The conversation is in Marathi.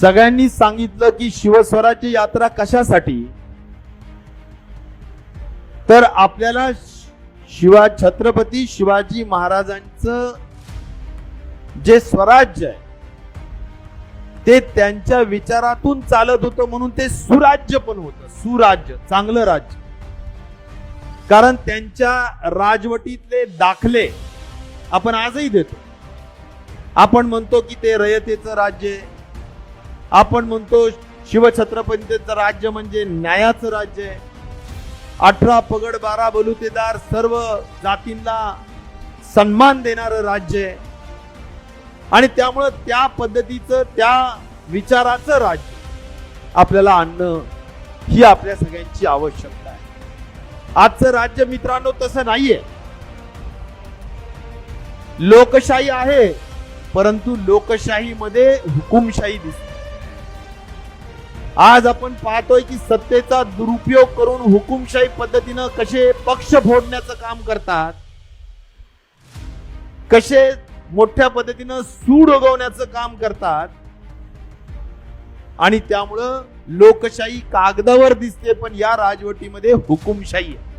सगळ्यांनी सांगितलं की शिवस्वराज्य यात्रा कशासाठी? तर आपल्याला शिवा छत्रपती शिवाजी महाराजांचं जे स्वराज्य आहे ते त्यांच्या विचारातून चालत होतं म्हणून ते सुराज्य पण होतं. सुराज्य चांगलं राज्य. कारण त्यांच्या राजवटीतले दाखले आपण आजही देतो. आपण म्हणतो की ते रयतेचं राज्य आहे. आपण म्हणतो शिवछत्रपतींचं राज्य म्हणजे न्यायाचं राज्य आहे. अठरा पगड बारा बलुतेदार सर्व जातींना सन्मान देणारं राज्य आहे. आणि त्यामुळं त्या पद्धतीचं त्या विचाराचं राज्य आपल्याला आणणं ही आपल्या सगळ्यांची आवश्यकता आहे. आजचं राज्य मित्रांनो तसं नाहीये. लोकशाही आहे परंतु लोकशाहीमध्ये हुकुमशाही दिसते. आज आपण पाहतोय की सत्तेचा दुरुपयोग करून हुकुमशाही पद्धतीनं कसे पक्ष फोडण्याचं काम करतात कसे मोठ्या पद्धतीनं सूड उगवण्याचं काम करतात आणि त्यामुळं लोकशाही कागदावर दिसते पण या राजवटीमध्ये हुकुमशाही आहे.